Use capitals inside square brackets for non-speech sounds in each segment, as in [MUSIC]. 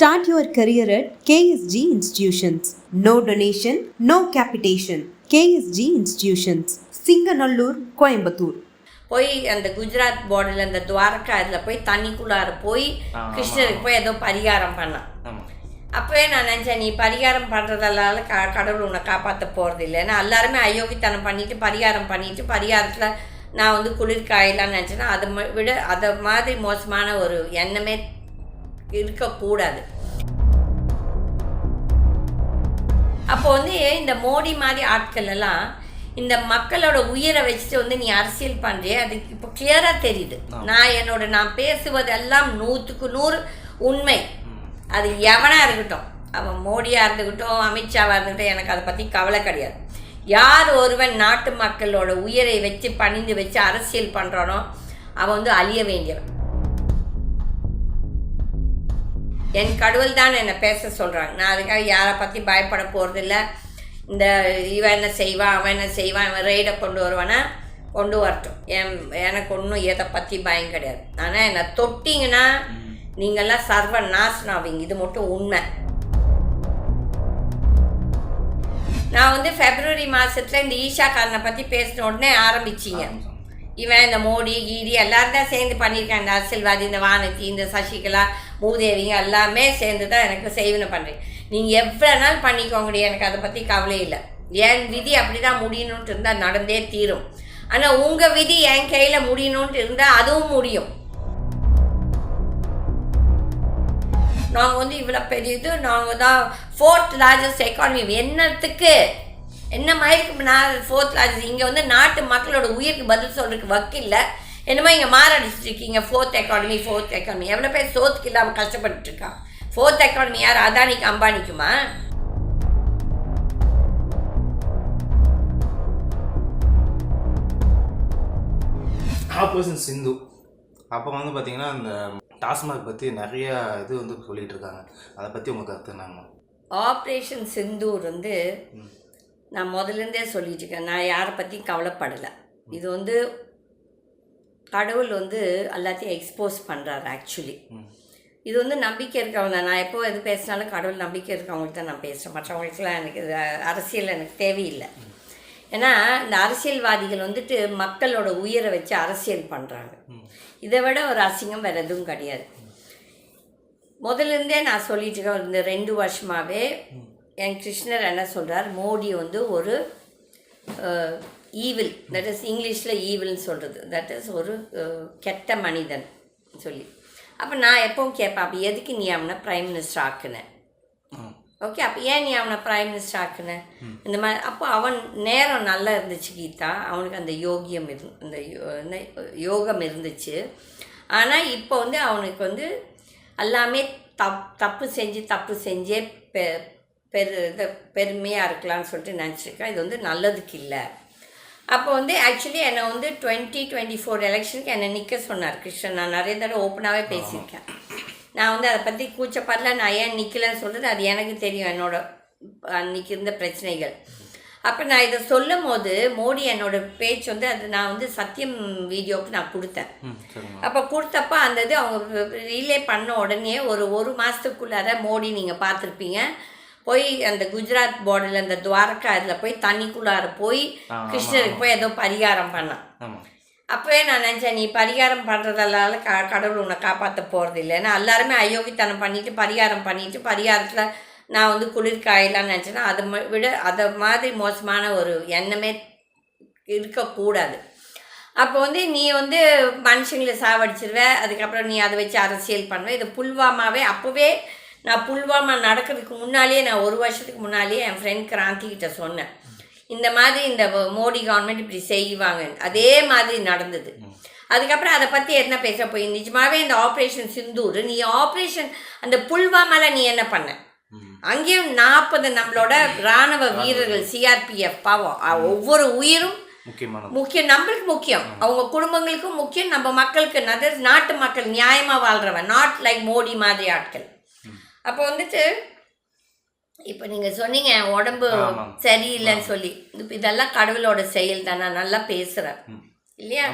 Start your career at KSG Institutions. No donation, no capitation. KSG Institutions. Singanallur, Coimbatore. போய் அந்த குஜராத் பார்டரில் அந்த துவாரகா இதில் போய் தண்ணிக்குள்ளார போய் கிருஷ்ணருக்கு போய் ஏதோ பரிகாரம் பண்ணான் அப்போவே நான் நினச்சேன் நீ பரிகாரம் பண்ணுறதால க கடவுள் உன்னை காப்பாற்ற போகிறது இல்லை ஏன்னா எல்லாருமே அயோக்கித்தனம் பண்ணிட்டு பரிகாரம் பண்ணிட்டு பரிகாரத்தில் நான் வந்து குளிர் காயலாம்னு நினச்சேன்னா அதை விட அதை மாதிரி மோசமான ஒரு எண்ணமே இருக்கக்கூடாது அப்போ வந்து இந்த மோடி மாதிரி ஆட்கள் எல்லாம் இந்த மக்களோட உயிரை வச்சுட்டு வந்து நீ அரசியல் பண்ணுறிய அது இப்போ கிளியராக தெரியுது. நான் என்னோட நான் பேசுவதெல்லாம் நூற்றுக்கு நூறு உண்மை. அது எவனா இருக்கட்டும். அவன் மோடியாக இருந்துக்கிட்டும் அமித்ஷாவாக இருந்துக்கிட்டும் எனக்கு அதை பற்றி கவலை கிடையாது. யார் ஒருவன் நாட்டு மக்களோட உயிரை வச்சு பணிந்து வச்சு அரசியல் பண்ணுறானோ அவன் வந்து அழிய வேண்டியவன். என் கடவுள் தான் என்னை பேச சொல்கிறாங்க நான் அதுக்காக யாரை பற்றி பயப்பட போகிறதில்ல இந்த இவன் என்ன செய்வான் அவன் என்ன செய்வான் இவன் ரெய்டை கொண்டு வருவானா? கொண்டு வரட்டும். என் எனக்கு ஒன்றும் எதை பற்றி பயம் கிடையாது. ஆனால் என்னை தொட்டிங்கன்னா நீங்கள்லாம் சர்வ நாசனம் ஆவீங்க இது மட்டும் உண்மை. நான் வந்து ஃபெப்ரவரி மாதத்தில் இந்த ஈஷா காரனை பற்றி பேசின உடனே ஆரம்பிச்சிங்க. இவன் இந்த மோடி கீடி எல்லாரும் தான் சேர்ந்து பண்ணியிருக்காங்க. இந்த அரசியல்வாதி இந்த வானதி இந்த சசிகலா மூதேவிங்க எல்லாமே சேர்ந்து தான் எனக்கு சேவனை பண்ணுறேன் நீங்கள் எவ்வளோ நாள் பண்ணிக்கோங்கடி எனக்கு அதை பற்றி கவலை இல்லை. என் விதி அப்படி தான் முடியணுன்ட்டு இருந்தால் நடந்தே தீரும். ஆனால் உங்கள் விதி என் கையில் முடியணுன்ட்டு இருந்தால் அதுவும் முடியும். நாங்கள் வந்து இவ்வளோ பெரிய இது நாங்கள் தான் ஃபோர்த் லார்ஜஸ்ட் எக்கானமி என்னத்துக்கு? என்ன மாதிரி நான் ஃபோர்த் லார்ஜஸ்ட் இங்கே வந்து நாட்டு மக்களோட உயிருக்கு பதில் சொல்றதுக்கு வக்கில்ல. என்னமோ இங்கே மாரடிச்சிட்டு இருக்கீங்க ஃபோர்த் எக்கானமி ஃபோர்த் எக்கானமி எவ்வளோ பேர் சோத்துக்கு இல்லாமல் கஷ்டப்பட்டு இருக்கா ஃபோர்த் எக்கானமி யார்? அதானிக்கு அம்பானிக்குமா? ஆப்போசிட் சிந்து. அப்போ வந்து பார்த்தீங்கன்னா அந்த டாஸ்மாக் பற்றி நிறைய இது வந்து சொல்லிட்டு இருக்காங்க. அதை பற்றி உங்கள் கருத்து என்னங்க? ஆப்ரேஷன் சிந்தூர் வந்து நான் முதல்லேருந்தே சொல்லிட்டு இருக்கேன் நான் யாரை பற்றியும் கவலைப்படலை. இது வந்து கடவுள் வந்து எல்லாத்தையும் எக்ஸ்போஸ் பண்ணுறாரு ஆக்சுவலி இது வந்து நம்பிக்கை இருக்கவங்க தான். நான் எப்போ எது பேசினாலும் கடவுள் நம்பிக்கை இருக்கவங்களுக்கு தான் நான் பேசுகிறேன் மற்றவங்களுக்குலாம் எனக்கு இது அரசியல் எனக்கு தேவையில்லை. ஏன்னா இந்த அரசியல்வாதிகள் வந்துட்டு மக்களோட உயிரை வச்சு அரசியல் பண்ணுறாங்க இதை விட ஒரு அசிங்கம் வேறு எதுவும் கிடையாது. முதல்ல இருந்தே நான் சொல்லிட்டு இருக்கேன் இந்த ரெண்டு வருஷமாகவே என் கிருஷ்ணர் என்ன சொல்றார்? மோடி வந்து ஒரு ஈவில் தட் இஸ் இங்கிலீஷில் ஈவில்னு சொல்கிறது தட் இஸ் ஒரு கெட்ட மனிதன் சொல்லி. அப்போ நான் எப்பவும் கேட்பேன் அப்போ எதுக்கு நீ அவனை பிரைம் மினிஸ்டர் ஆக்குன? ஓகே அப்போ ஏன் நீ அவனை பிரைம் மினிஸ்டர் ஆக்குன? இந்த மாதிரி அப்போ அவன் நேரம் நல்லா இருந்துச்சு கீதா. அவனுக்கு அந்த யோகியம் இரு அந்த யோகம் இருந்துச்சு. ஆனால் இப்போ வந்து அவனுக்கு வந்து எல்லாமே தப் தப்பு செஞ்சு தப்பு செஞ்சே பெரு இது பெருமையாக இருக்கலாம்னு சொல்லிட்டு நினச்சிருக்கேன். இது வந்து நல்லதுக்கு இல்லை. அப்போ வந்து ஆக்சுவலி என்னை வந்து டுவெண்ட்டி டுவெண்ட்டி ஃபோர் எலெக்ஷனுக்கு என்னை நிற்க சொன்னார் கிருஷ்ணன். நான் நிறைய தடவை ஓப்பனாகவே பேசியிருக்கேன். நான் வந்து அதை பற்றி கூச்சப்படல. நான் ஏன் நிற்கலன்னு சொல்கிறது அது எனக்கு தெரியும் என்னோட அன்னைக்கு இருந்த பிரச்சனைகள். அப்போ நான் இதை சொல்லும் போது மோடி என்னோட பேச்சு வந்து அது நான் வந்து சத்தியம் வீடியோவுக்கு நான் கொடுத்தேன். அப்போ கொடுத்தப்ப அந்த இது அவங்க ரீலே பண்ண உடனே ஒரு ஒரு மாதத்துக்குள்ளார மோடி நீங்கள் பார்த்துருப்பீங்க. போய் அந்த குஜராத் பார்டரில் அந்த துவாரகா இதில் போய் தண்ணிக்குள்ளார போய் கிருஷ்ணருக்கு போய் ஏதோ பரிகாரம் பண்ணான் அப்போவே நான் நினச்சேன் நீ பரிகாரம் பண்ணுறதால க கடவுள் உன்னை காப்பாற்ற போகிறது இல்லை. ஏன்னா எல்லாருமே அயோக்கித்தனம் பண்ணிட்டு பரிகாரம் பண்ணிட்டு பரிகாரத்தில் நான் வந்து குளிர் காயலாம்னு நினச்சேன்னா அதை விட அதை மாதிரி மோசமான ஒரு எண்ணமே இருக்கக்கூடாது. அப்போ வந்து நீ வந்து மனுஷங்களை சாவடிச்சிருவ அதுக்கப்புறம் நீ அதை வச்சு அரசியல் பண்ணுவ. இது புல்வாமாவே அப்போவே நான் புல்வாமா நடக்கிறதுக்கு முன்னாலேயே நான் ஒரு வருஷத்துக்கு முன்னாலேயே என் ஃப்ரெண்ட் கிராந்தி கிட்ட சொன்னேன். இந்த மாதிரி இந்த மோடி கவர்மெண்ட் இப்படி செய்வாங்க. அதே மாதிரி நடந்தது. அதுக்கப்புறம் அதை பற்றி என்ன பேச போய் நிஜமாவே இந்த ஆப்ரேஷன் சிந்தூர் நீ ஆப்ரேஷன் அந்த புல்வாமால நீ என்ன பண்ண? அங்கேயும் நாற்பது நம்மளோட ராணுவ வீரர்கள் சிஆர்பிஎஃப் பாவம். ஒவ்வொரு உயிரும் முக்கியம் நம்மளுக்கு முக்கியம். அவங்க குடும்பங்களுக்கும் முக்கியம். நம்ம மக்களுக்கு நதர் நாட்டு மக்கள் நியாயமாக வாழ்றவன். நாட் லைக் மோடி மாதிரி ஆட்கள். அப்போ வந்துட்டு இப்போ நீங்கள் சொன்னீங்க உடம்பு. சரியில்லைன்னு சொல்லி. இதெல்லாம் கடவுளோட செயல் தான் நான் நல்லா பேசுகிறேன் இல்லையா?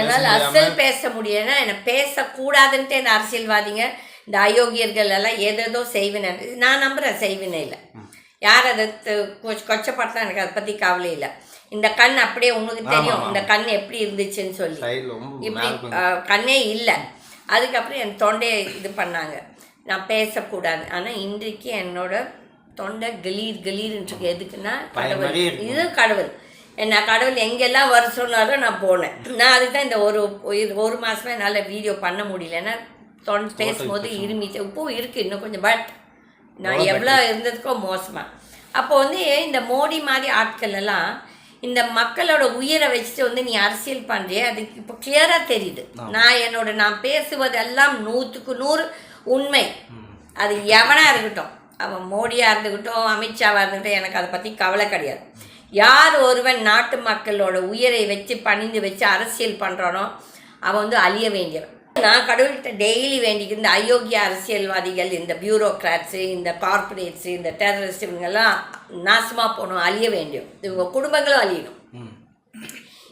என்னால் அசல் பேச முடியலன்னா என்னை பேசக்கூடாதுன்ட்டு இந்த அரசியல்வாதிங்க இந்த அயோக்கியர்கள் எல்லாம் ஏதேதோ செய்வினை நான் நம்புகிறேன் செய்வினை இல்லை. யார் அதை கொச்சப்படுத்தா எனக்கு அதை பற்றி கவலை இல்லை. இந்த கண் அப்படியே உனக்கு தெரியும். இந்த கண் எப்படி இருந்துச்சுன்னு சொல்லி. இப்படி கண்ணே இல்லை. அதுக்கப்புறம் என் தொண்டையை இது பண்ணாங்க. நான் பேசக்கூடாது. ஆனால் இன்றைக்கு என்னோட தொண்டை கலீர் கலீர்ன்ட்டு எதுக்குன்னா கடவுள். இது கடவுள். என்ன கடவுள் எங்கெல்லாம் வர சொன்னாரோ நான் போனேன். நான் அதுக்கு தான் இந்த ஒரு ஒரு- ஒரு மாதமே என்னால் வீடியோ பண்ண முடியல. ஏன்னா தொண்டை பேசும்போது இருமிச்சு இப்போ இருக்குது இன்னும் கொஞ்சம் பட் நான் எவ்வளோ இருந்ததுக்கோ மோசமாக அப்போ வந்து இந்த மோடி மாதிரி ஆட்கள் எல்லாம் இந்த மக்களோட உயிரை வச்சுட்டு வந்து நீ அரசியல் பண்ணுறிய அது இப்போ கிளியராக தெரியுது. நான் என்னோட நான் பேசுவதெல்லாம் நூற்றுக்கு நூறு உண்மை. அது எவனாக இருக்கட்டும். அவன் மோடியாக இருந்துக்கிட்டோம் அமித்ஷாவாக இருந்துக்கிட்டும் எனக்கு அதை பற்றி கவலை கிடையாது. யார் ஒருவன் நாட்டு மக்களோட உயிரை வச்சு பணிந்து வச்சு அரசியல் பண்ணுறானோ அவன் வந்து அழிய வேண்டியவன். நான் கடவுள்கிட்ட டெய்லி வேண்டிக்கு இந்த அயோக்கிய அரசியல்வாதிகள் இந்த பியூரோக்ராட்ஸு இந்த கார்பரேட்ஸு இந்த டெரரிஸ்ட் இவங்கெல்லாம் நாசமாக போகணும் அழிய வேண்டியும் இவங்க குடும்பங்களும் அழியணும்.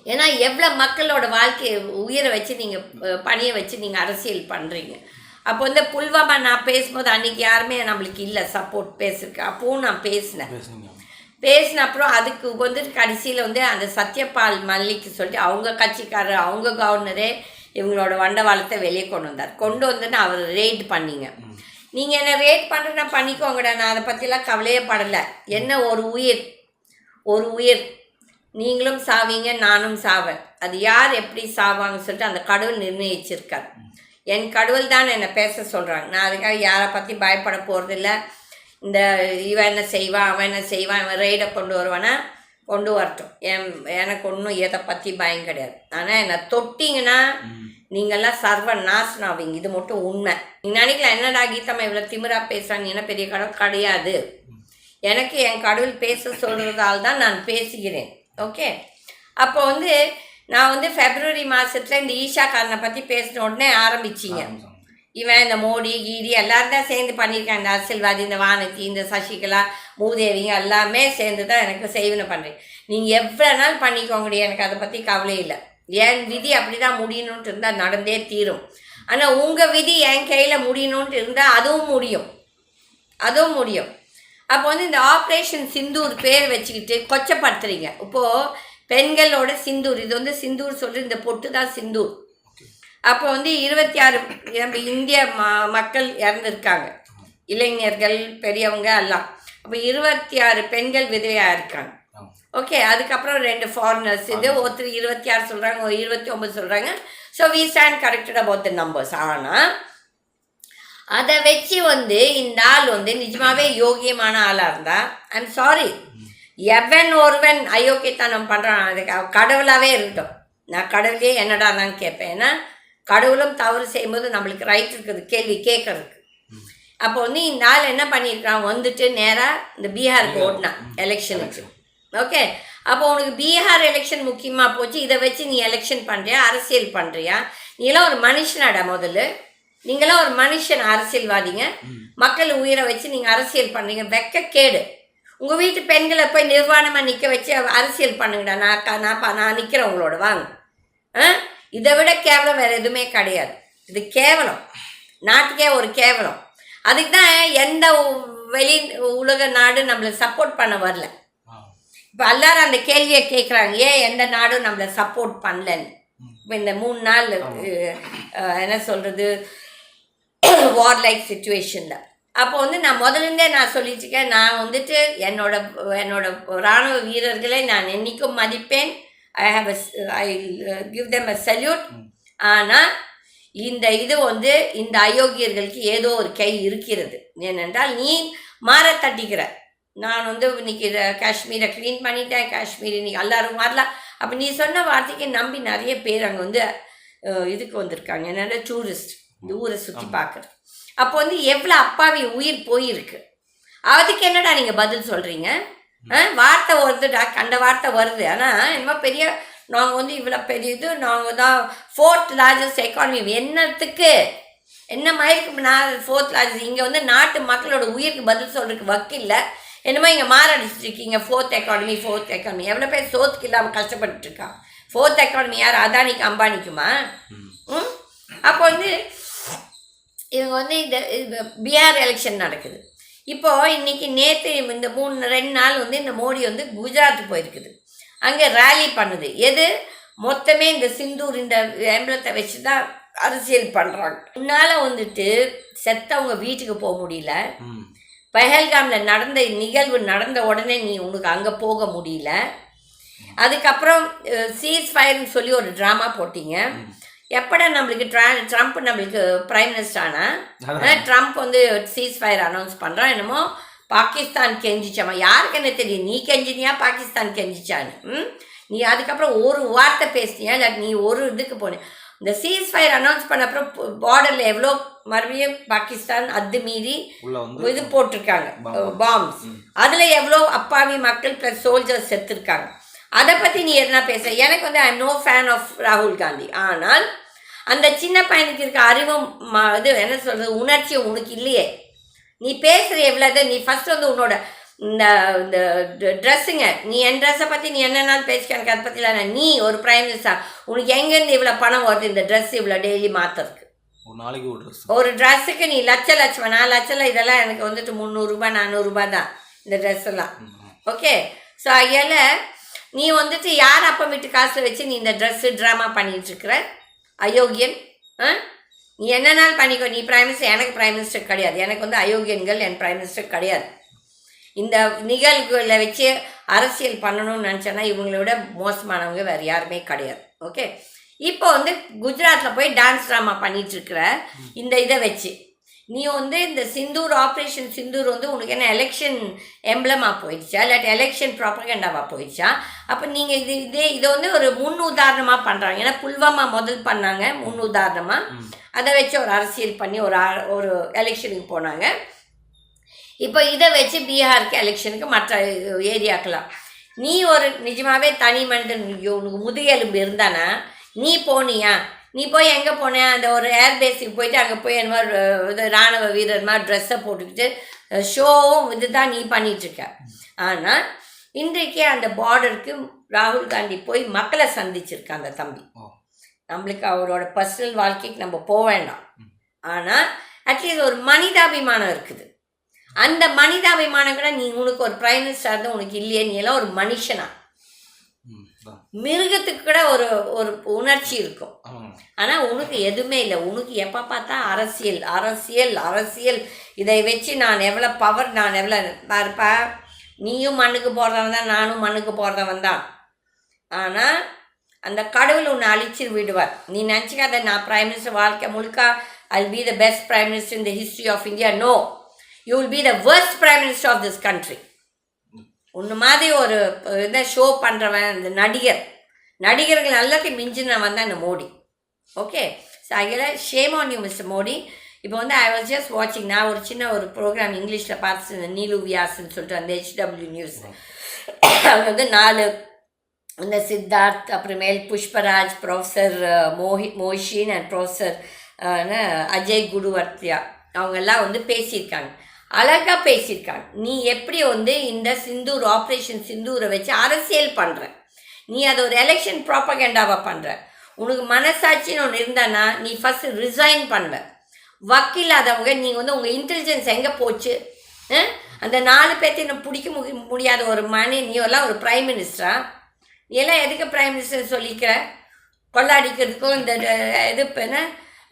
ஏன்னா எவ்வளோ மக்களோட வாழ்க்கையை உயிரை வச்சு நீங்கள் பணியை வச்சு நீங்கள் அரசியல் பண்ணுறீங்க அப்போ வந்து புல்வாமா நான் பேசும்போது அன்றைக்கி யாருமே நம்மளுக்கு இல்லை சப்போர்ட் பேசுறதுக்கு அப்போவும் நான் பேசினேன். பேசின அப்புறம் அதுக்கு வந்துட்டு கடைசியில் வந்து அந்த சத்யபால் மல்லிக்கு சொல்லிட்டு அவங்க கட்சிக்காரர் அவங்க கவர்னரே இவங்களோட வண்டவாளத்தை வெளியே கொண்டு வந்தார். கொண்டு வந்துன்னு அவர் ரேட் பண்ணீங்க. நீங்கள் என்ன ரேட் பண்ணுறேன்னா பண்ணிக்கோங்கடா நான் அதை பற்றிலாம் கவலையே படலை. என்ன ஒரு உயிர்? ஒரு உயிர். நீங்களும் சாவீங்க நானும் சாவேன். அது யார் எப்படி சாவாங்கன்னு சொல்லிட்டு அந்த கடவுள் நிர்ணயிச்சிருக்கார். என் கடவுள் தான் என்னை பேச சொல்கிறாங்க நான் அதுக்காக யாரை பற்றி பயப்பட போகிறதில்ல இந்த இவன் என்ன செய்வான் அவன் என்ன செய்வான் இவன் ரெய்டை கொண்டு வருவானா? கொண்டு வரட்டும். என் எனக்கு ஒன்றும் எதை பற்றி பயம் கிடையாது. ஆனால் என்னை தொட்டிங்கன்னா நீங்கள்லாம் சர்வ நாசனம் ஆவீங்க இது மட்டும் உண்மை. நீ நினைக்கலாம் என்னடா கீதம்மா இவ்வளோ திமிரா பேசுகிறாங்க நீ என்ன பெரிய கடவுள்? கிடையாது. எனக்கு என் கடவுள் பேச சொல்கிறதால தான் நான் பேசுகிறேன். ஓகே? அப்போ வந்து நான் வந்து ஃபெப்ரவரி மாதத்தில் இந்த ஈஷாக்காரனை பற்றி பேசின உடனே ஆரம்பிச்சிங்க. இவன் இந்த மோடி கீடி எல்லாரும் தான் சேர்ந்து பண்ணியிருக்காங்க. இந்த அரசியல்வாதி இந்த வானதி இந்த சசிகலா மூதேவிங்க எல்லாமே சேர்ந்து தான் எனக்கு செய்வனை பண்ணுறேன் நீங்கள் எவ்வளோ நாள் பண்ணிக்கோங்கடி எனக்கு அதை பற்றி கவலை இல்லை. என் விதி அப்படி தான் முடியணுன்ட்டு இருந்தால் நடந்தே தீரும். ஆனால் உங்கள் விதி என் கையில் முடியணுன்ட்டு இருந்தால் அதுவும் முடியும். அதுவும் முடியும். அப்போ வந்து இந்த ஆப்ரேஷன் சிந்தூர் பேர் வச்சுக்கிட்டு கொச்சப்படுத்துறீங்க. இப்போது பெண்களோட சிந்தூர் இது வந்து சிந்தூர் சொல்லி இந்த பொட்டு தான் சிந்தூர். அப்போ வந்து இருபத்தி ஆறு நம்ம இந்திய ம மக்கள் இறந்துருக்காங்க. இளைஞர்கள் பெரியவங்க எல்லாம். அப்போ இருபத்தி ஆறு பெண்கள் விதவையாக இருக்காங்க. ஓகே அதுக்கப்புறம் ரெண்டு ஃபாரினர்ஸ் இது ஒருத்தர் இருபத்தி ஆறு சொல்கிறாங்க இருபத்தி ஒம்பது சொல்கிறாங்க so we stand corrected about the numbers ஆனால் அதை வச்சு வந்து இந்த ஆள் வந்து நிஜமாவே யோகியமான ஆளாக இருந்தா ஐம் சாரி எவன் ஒருவன் அயோக்கியத்தனம் பண்ணுறான் அதுக்கு கடவுளாகவே இருக்கட்டும். நான் கடவுளே என்னடா தான் கேட்பேன். ஏன்னா கடவுளும் தவறு செய்யும்போது நம்மளுக்கு ரைட் இருக்குது கேள்வி கேட்கறதுக்கு. அப்போ வந்து இந்த ஆள் என்ன பண்ணியிருக்கான்? வந்துட்டு நேராக இந்த பீகாருக்கு ஓடினான் எலெக்ஷனுக்கு ஓகே அப்போ உனக்கு பீகார் எலெக்ஷன் முக்கியமாக போச்சு. இதை வச்சு நீ எலெக்ஷன் பண்ணுறியா அரசியல் பண்ணுறியா நீலாம் ஒரு மனுஷனாடா முதல்ல. நீங்களாம் ஒரு மனுஷன் அரசியல்வாதிங்க. மக்கள் உயிரை வச்சு நீங்கள் அரசியல் பண்ணுறீங்க வெக்க கேடு. உங்கள் வீட்டு பெண்களை போய் நிர்வாணமாக நிற்க வச்சு அரசியல் பண்ணுங்கடா. நான் நான் நான் நிற்கிறேன் உங்களோட. வாங்க. ஆ? இதை விட கேவலம் வேறு எதுவுமே கிடையாது. இது கேவலம். நாட்டுக்கே ஒரு கேவலம். அதுக்கு தான் எந்த வெளி உலக நாடு நம்மளை சப்போர்ட் பண்ண வரல. இப்போ எல்லாரும் அந்த கேள்வியை கேட்குறாங்க ஏன் எந்த நாடும் நம்மளை சப்போர்ட் பண்ணலன்னு. இப்போ இந்த மூணு நாள் என்ன சொல்கிறது வார் லைக் சுச்சுவேஷனில் அப்போ வந்து நான் முதல்லேருந்தே நான் சொல்லிட்டு இருக்கேன் நான் வந்துட்டு என்னோட என்னோட இராணுவ வீரர்களை நான் என்றைக்கும் மதிப்பேன். I have I give them a salute ஆனால் இந்த இது வந்து இந்த அயோக்கியர்களுக்கு ஏதோ ஒரு கை இருக்கிறது. ஏனென்றால் நீ மாற தட்டிக்கிற. நான் வந்து இன்னைக்கு இதை காஷ்மீரை க்ளீன் பண்ணிட்டேன் காஷ்மீர் இன்னைக்கு எல்லாரும் வரலாம் அப்போ நீ சொன்ன வார்த்தைக்கு நம்பி நிறைய பேர் அங்கே வந்து இதுக்கு வந்திருக்காங்க. என்னென்ன டூரிஸ்ட் இந்த ஊரை சுற்றி பார்க்குறது அப்போ வந்து எவ்வளோ அப்பாவி உயிர் போயிருக்கு? அதுக்கு என்னடா நீங்கள் பதில் சொல்கிறீங்க வார்த்தை வருதுடா கண்ட வார்த்தை வருது. ஆனால் என்னமோ பெரிய நாங்கள் வந்து இவ்வளோ பெரிய இது நாங்கள் தான் ஃபோர்த் லார்ஜஸ்ட் எக்கானமி என்னத்துக்கு? என்ன மயிருக்கு நான் ஃபோர்த் லார்ஜஸ்ட் இங்கே வந்து நாட்டு மக்களோட உயிருக்கு பதில் சொல்கிறதுக்கு வக்கில்ல என்னமோ இங்கே மாரடிச்சிட்டு இருக்கீங்க ஃபோர்த் எக்கானமி ஃபோர்த் எக்கானமி எவ்வளோ பேர் சோத்துக்கு இல்லாமல் கஷ்டப்பட்டுட்டு இருக்கான் ஃபோர்த் எக்கானமி யார்? அதானிக்கு அம்பானிக்குமா? ம்? அப்போ வந்து இவங்க வந்து இந்த பீகார் எலெக்ஷன் நடக்குது. இப்போ இன்னைக்கு நேற்று இந்த மூணு ரெண்டு நாள் வந்து இந்த மோடி வந்து குஜராத் போயிருக்குது. அங்கே ரேலி பண்ணுது. எது? மொத்தமே இந்த சிந்தூர் இந்த எம்பளத்தை வச்சு தான் அரசியல் பண்ணுறாங்க உன்னால் வந்துட்டு செத்தவங்க வீட்டுக்கு போக முடியல. பஹல்காமில் நடந்த நிகழ்வு நடந்த உடனே நீ உனக்கு அங்கே போக முடியல. அதுக்கப்புறம் சீஸ் ஃபயர்னு சொல்லி ஒரு ட்ராமா போட்டீங்க. எப்படா நம்மளுக்கு ட்ரா ட்ரம்ப் நம்மளுக்கு பிரைம் மினிஸ்டர் ஆனா? [LAUGHS] அதான். ட்ரம்ப் வந்து சீஸ் ஃபயர் அனௌன்ஸ் பண்ணுறான் என்னமோ? பாகிஸ்தான் கெஞ்சிச்சாமா? யாருக்கு என்ன தெரியும்? நீ கெஞ்சினியா? பாகிஸ்தான் கெஞ்சிச்சான்னு? நீ அதுக்கப்புறம் ஒரு வார்த்தை பேசினியா? இல்லை நீ ஒரு இதுக்கு போன. இந்த சீஸ் ஃபயர் அனௌன்ஸ் பண்ண அப்புறம் பார்டரில் எவ்வளோ மறுபடியும் பாகிஸ்தான் அது மீறி இது போட்டிருக்காங்க. பாம்ஸ் அதில் எவ்வளோ அப்பாவி மக்கள் ப்ளஸ் சோல்ஜர்ஸ் செத்துருக்காங்க. அதை பற்றி நீ என்ன பேச எனக்கு வந்து I am no fan of ராகுல் காந்தி ஆனால் அந்த சின்ன பையனுக்கு இருக்க அறிவும் ம- இது என்ன சொல்கிறது உணர்ச்சியும் உனக்கு இல்லையே. நீ பேசுகிற எவ்வளவு நீ ஃபர்ஸ்ட் வந்து உன்னோட இந்த இந்த ட்ரெஸ்ஸுங்க நீ என் ட்ரெஸ்ஸை பற்றி நீ என்னென்னாலும் பேசிக்க எனக்கு அதை பற்றி இல்லை நீ ஒரு பிரைம் மினிஸ்டர் உனக்கு எங்கேருந்து இவ்வளோ பணம் வருது இந்த ட்ரெஸ் இவ்வளோ டெய்லி மாற்றுறதுக்கு ஒரு நாளைக்கு ஒரு ட்ரெஸ் ஒரு ட்ரெஸ்ஸுக்கு நீ லட்ச லட்சம் நான் லட்சம் இதெல்லாம் எனக்கு வந்துட்டு முந்நூறுரூபா நானூறுரூபா தான் இந்த ட்ரெஸ் எல்லாம். ஓகே ஸோ அதில் நீ வந்துட்டு யார் அப்பா வீட்டு காசு வச்சு நீ இந்த ட்ரெஸ்ஸு ட்ராமா பண்ணிட்டு இருக்கிற? அயோக்கியன் ஆ? நீ என்னன்னாலும் பண்ணிக்கோ நீ பிரைம் மினிஸ்டர் எனக்கு பிரைம் மினிஸ்டர் கிடையாது. எனக்கு வந்து அயோக்கியன்கள் என் பிரைம் மினிஸ்டர் கிடையாது. இந்த நிகழ்வுகளை வச்சு அரசியல் பண்ணணும்னு நினச்சேன்னா இவங்களை விட மோசமானவங்க வேறு யாருமே கிடையாது. ஓகே இப்போ வந்து குஜராத்தில் போய் டான்ஸ் ட்ராமா பண்ணிட்டு இருக்கிற இந்த இதை வச்சு நீ வந்து இந்த சிந்தூர் ஆப்ரேஷன் சிந்தூர் வந்து உனக்கு என்ன எலெக்ஷன் எம்ப்ளமாக போயிடுச்சா? இல்லாட்டி எலெக்ஷன் ப்ராப்பகண்டாவாக போயிடுச்சா? அப்போ நீங்கள் இது இதே இதை வந்து ஒரு முன் உதாரணமாக பண்ணுறாங்க ஏன்னா புல்வாமா முதல் பண்ணாங்க முன் உதாரணமாக அதை வச்சு ஒரு அரசியல் பண்ணி ஒரு ஒரு எலெக்ஷனுக்கு போனாங்க. இப்போ இதை வச்சு பீகாருக்கு எலெக்ஷனுக்கு மற்ற ஏரியாக்கெல்லாம். நீ ஒரு நிஜமாவே தனி மனிதன் ஐயோ, உனக்கு முதுகெலும்பு இருந்தானா? நீ போனியா? நீ போய் எங்கே போன? அந்த ஒரு ஏர்பேஸுக்கு போயிட்டு அங்கே போய் என்ன மாதிரி இது இராணுவ வீரர் மாதிரி ட்ரெஸ்ஸை போட்டுக்கிட்டு ஷோவும் இதுதான் நீ பண்ணிட்டு இருக்க ஆனால் இன்றைக்கே அந்த பார்டருக்கு ராகுல் காந்தி போய் மக்களை சந்திச்சிருக்க அந்த தம்பி. நம்மளுக்கு அவரோட பர்சனல் வாழ்க்கைக்கு நம்ம போக வேண்டாம். ஆனால் அட்லீஸ்ட் ஒரு மனிதாபிமானம் இருக்குது. அந்த மனிதாபிமானம் கூட நீ உனக்கு ஒரு பிரைம் மினிஸ்டர் இருந்தால் உனக்கு இல்லையே நீ எல்லாம் ஒரு மனுஷனா. மிருகத்துக்கு கூட ஒரு ஒரு உணர்ச்சி இருக்கும். ஆனால் உனக்கு எதுவுமே இல்லை. உனக்கு எப்போ பார்த்தா அரசியல் அரசியல் அரசியல். இதை வச்சு நான் எவ்வளோ பவர் நான் எவ்வளோ பாருப்பா நீயும் மண்ணுக்கு போகிறவன் தான் நானும் மண்ணுக்கு போகிறவன் தான். ஆனால் அந்த கடவுள் உன்னை அழிச்சு விடுவார். நீ நினச்சிக்காத நான் ப்ரைம் மினிஸ்டர் வாழ்க்கை முழுக்க I be the best prime minister in the history of India no you will be the worst prime minister of this country ஒன்று மாதிரி ஒரு இதை ஷோ பண்ணுறவன் இந்த நடிகர். நடிகர்கள் எல்லாத்தையும் மிஞ்சினவன் தான் இந்த மோடி. ஓகே ஸோ அதில் shame on you mister Modi இப்போ வந்து ஐ வாஸ் ஜஸ்ட் வாட்சிங் நான் ஒரு சின்ன ஒரு ப்ரோக்ராம் இங்கிலீஷில் பார்த்து நீலு வியாஸ்ன்னு சொல்லிட்டு அந்த ஹெச்டபிள்யூ நியூஸ் அவங்க வந்து நாலு இந்த சித்தார்த் அப்புறமேல் Pushparaj professor Mohi Mohsin and professor Ajay குடுவர்த்தியா. அவங்கெல்லாம் வந்து பேசியிருக்காங்க. அழகாக பேசியிருக்காங்க. நீ எப்படி வந்து இந்த சிந்தூர் ஆப்ரேஷன் சிந்தூரை வச்சு அரசியல் பண்ணுற நீ அதை ஒரு எலெக்ஷன் ப்ராப்பகேண்டாவாக பண்ணுற உனக்கு மனசாட்சின்னு ஒன்று இருந்தானா நீ ஃபஸ்ட்டு ரிசைன் பண்ணுவ. வக்கில்லாதவங்க நீங்கள் வந்து உங்கள் இன்டெலிஜென்ஸ் எங்கே போச்சு? அந்த நாலு பேர்த்தையும் பிடிக்க முடியாத ஒரு மணி நீ எல்லாம் ஒரு ப்ரைம் மினிஸ்டரா நீ எல்லாம் எதுக்கு ப்ரைம் மினிஸ்டர் சொல்லிக்கிற? கொள்ளாடிக்கிறதுக்கும் இந்த இது இப்போ என்ன?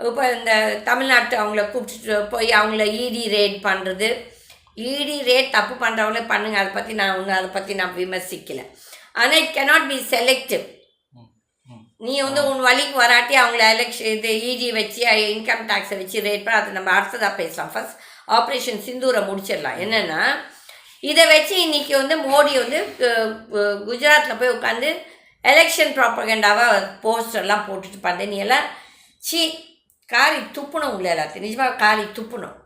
இப்போ இந்த தமிழ்நாட்டு அவங்கள கூப்பிட்டுட்டு போய் அவங்கள இடி ரேட் பண்ணுறது இடி ரேட் தப்பு பண்ணுறவங்களே பண்ணுங்க. அதை பற்றி நான் ஒன்றும் அதை பற்றி நான் விமர்சிக்கலை. ஆனால் இட் கெனாட் பி செலக்டிவ் நீ வந்து உன் வழிக்கு வராட்டி அவங்கள எலெக்ஷன் இது இடி வச்சு இன்கம் டேக்ஸை வச்சு ரேட் பண்ண அது நம்ம அடுத்ததாக பேசலாம். ஃபர்ஸ்ட் ஆப்ரேஷன் சிந்தூரை முடிச்சிடலாம். என்னென்னா இதை வச்சு இன்னைக்கு வந்து மோடி வந்து குஜராத்தில் போய் உட்காந்து எலெக்ஷன் ப்ராப்பகண்டாவாக போஸ்டர்லாம் போட்டுட்டு பண்ண நீ எல்லாம் சீ காரி துப்புணும் உள்ள எல்லாத்தையும். நிஜமாக காரி துப்புணும்.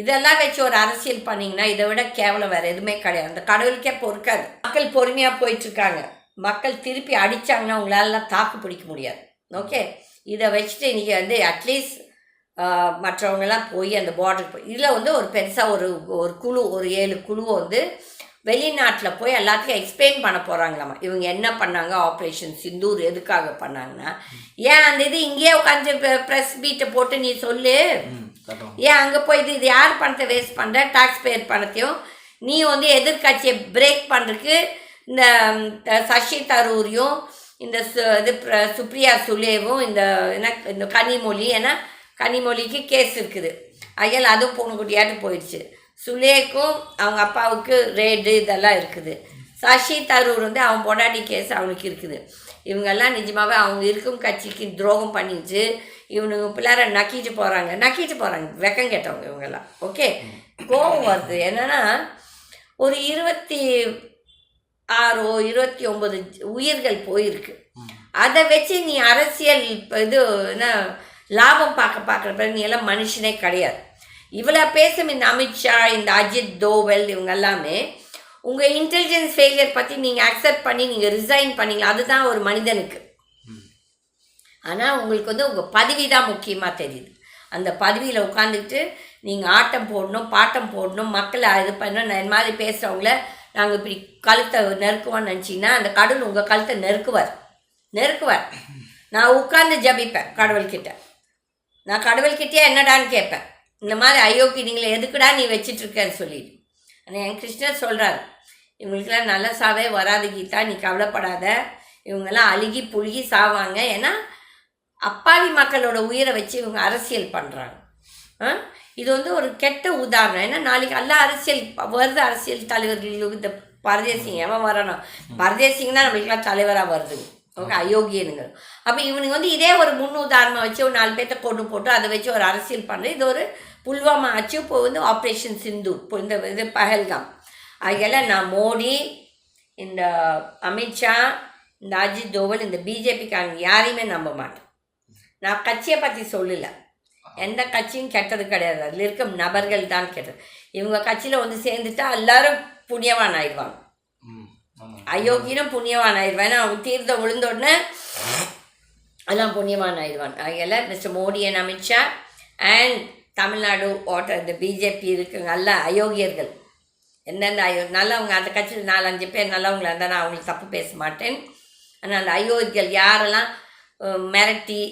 இதெல்லாம் வச்சு ஒரு அரசியல் பண்ணீங்கன்னா இதை விட கேவலம் வேறு எதுவுமே கிடையாது. அந்த கடவுளுக்கே பொறுக்காது. மக்கள் பொறுமையாக போயிட்டுருக்காங்க மக்கள் திருப்பி அடித்தாங்கன்னா உங்களாலலாம் தாக்கு பிடிக்க முடியாது. ஓகே இதை வச்சுட்டு இன்றைக்கி வந்து அட்லீஸ்ட் மற்றவங்கெல்லாம் போய் அந்த பார்டருக்கு போய் இதில் வந்து ஒரு பெருசாக ஒரு ஒரு குழு ஒரு ஏழு குழுவை வந்து வெளிநாட்டில் போய் எல்லாத்தையும் எக்ஸ்பிளைன் பண்ண போகிறாங்களாமா இவங்க என்ன பண்ணாங்க? ஆப்ரேஷன் சிந்தூர் எதுக்காக பண்ணாங்கன்னா ஏன் அந்த இது இங்கேயே உட்காந்து ப்ரெஸ் பீட்டை போட்டு நீ சொல்லு. ஏன் அங்கே போய் இது இது யார் பணத்தை வேஸ்ட் பண்ணுற டாக்ஸ் பேர் பணத்தையும் நீ வந்து எதிர்க்கட்சியை பிரேக் பண்ணுறதுக்கு இந்த த- சசி தரூரியும் இந்த சு- இது ப்ர சுப்ரியா சுலேவும் இந்த என்ன இந்த கனிமொழி ஏன்னா கனிமொழிக்கு கேஸ் இருக்குது. அயல் அதுவும் பொண்ணுக்குட்டியாட்டு போயிடுச்சு. சுலேக்கும் அவங்க அப்பாவுக்கு ரேடு இதெல்லாம் இருக்குது. சசி தரூர் வந்து அவன் பொண்டாட்டி கேஸ் அவனுக்கு இருக்குது. இவங்கெல்லாம் நிஜமாகவே அவங்க இருக்கும் கட்சிக்கு துரோகம் பண்ணிச்சு. இவனுங்க பிள்ளார நக்கிட்டு போகிறாங்க நக்கிட்டு போகிறாங்க வெக்கம் கேட்டவங்க இவங்கெல்லாம். ஓகே கோபம் வருது. என்னென்னா ஒரு இருபத்தி ஆறோ இருபத்தி ஒம்பது உயிர்கள் போயிருக்கு. அதை வச்சு நீ அரசியல் இப்ப இது என்ன லாபம் பார்க்க பார்க்குறப்ப நீ எல்லாம் மனுஷனே கிடையாது. இவ்வளோ பேசும் இந்த அமித்ஷா இந்த அஜித் தோவல் இவங்க எல்லாமே உங்கள் இன்டெலிஜென்ஸ் ஃபெயிலியர் பற்றி நீங்கள் அக்செப்ட் பண்ணி நீங்கள் ரிசைன் பண்ணீங்களா அதுதான் ஒரு மனிதனுக்கு. ஆனால் உங்களுக்கு வந்து உங்கள் பதவி தான் முக்கியமாக தெரியுது. அந்த பதவியில் உட்காந்துக்கிட்டு நீங்கள் ஆட்டம் போடணும் பாட்டம் போடணும் மக்களை இது பண்ணணும் நான் இந்த மாதிரி பேசுகிறவங்கள நாங்கள் இப்படி கழுத்தை நெருக்குவோம்னு நினச்சிங்கன்னா அந்த கடவுள் உங்கள் கழுத்தை நெருக்குவார். நெருக்குவார். நான் உட்கார்ந்து ஜபிப்பேன் கடவுள்கிட்ட நான் கடவுள்கிட்டயே என்னடான்னு கேட்பேன். இந்த மாதிரி அயோக்கி நீங்களை எதுக்குடா நீ வச்சிட்டு இருக்கேன்னு சொல்லிட்டு. ஆனால் என் கிருஷ்ணர் சொல்கிறார் இவங்களுக்கெல்லாம் நல்ல சாவே வராது கீதா நீ கவலைப்படாத. இவங்கெல்லாம் அழுகி புழுகி சாவாங்க. ஏன்னா அப்பாவி மக்களோட உயிரை வச்சு இவங்க அரசியல் பண்ணுறாங்க இது வந்து ஒரு கெட்ட உதாரணம். ஏன்னா நாளைக்கு எல்லா அரசியல் வருது அரசியல் தலைவர்களுக்கு இந்த பரதேசிங்க. எவன் வரணும் பரதேசிங்க தான் நம்மளுக்கெல்லாம் தலைவராக வருது. ஓகே அயோக்கியனுங்க. அப்போ இவனுங்க வந்து இதே ஒரு முன் உதாரணம் வச்சு ஒரு நாலு பேர்த்த கொண்டு போட்டு அதை வச்சு ஒரு அரசியல் பண்ணுறது இது ஒரு புல்வாமா ஆச்சு. இப்போ வந்து ஆப்ரேஷன் சிந்து இப்போ இந்த இது பஹல்காம் அதெல்லாம் நான் மோடி இந்த அமித்ஷா இந்த அஜித் தோவல் இந்த பிஜேபிக்காரங்க யாரையுமே நம்ப மாட்டேன். நான் கட்சியை பற்றி சொல்லலை. எந்த கட்சியும் கெட்டது கிடையாது. அதில் இருக்க நபர்கள் தான் கெட்டது. இவங்க கட்சியில் வந்து சேர்ந்துட்டா எல்லாரும் புண்ணியவான் ஆயிடுவாங்க. அயோக்கியனும் புண்ணியவான் ஆயிடுவான். ஏன்னா அவன் தீர்த்தம் விழுந்த உடனே எல்லாம் புண்ணியவான் ஆயிடுவான். அதெல்லாம் mister Modi and Amit Shah and Tamil Nadu voter இந்த பிஜேபி இருக்குங்க எல்லா அயோக்கியர்கள். எந்தெந்த அயோ நல்லவங்க அந்த கட்சியில் நாலஞ்சு பேர் நல்லவங்களா இருந்தால் நான் அவங்களுக்கு தப்பு பேச மாட்டேன். ஆனால் அந்த அயோக்கியர்கள் யாரெல்லாம் மிரட்டி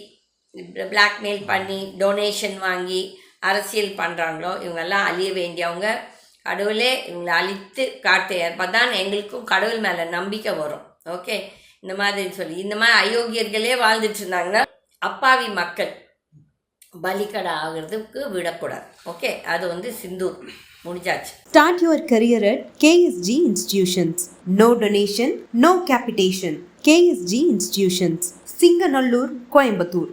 பிளாக்மெயில் பண்ணி டொனேஷன் வாங்கி அரசியல் பண்ணுறாங்களோ இவங்கெல்லாம் அழிய வேண்டியவங்க. கடவுளே இவங்களை அழித்து காட்டு அப்போ தான் எங்களுக்கும் கடவுள் மேலே நம்பிக்கை வரும். ஓகே இந்த மாதிரி சொல்லி இந்த மாதிரி அயோக்கியர்களே வாழ்ந்துட்டு இருந்தாங்கன்னா அப்பாவி மக்கள் பலிக்கடை ஆகிறதுக்கு விடக்கூடாது. ஓகே அது வந்து சிந்தூர் முடிஞ்சாச்சு. Start your career at KSG institutions no donation no capitation KSG institutions Singanallur Coimbatore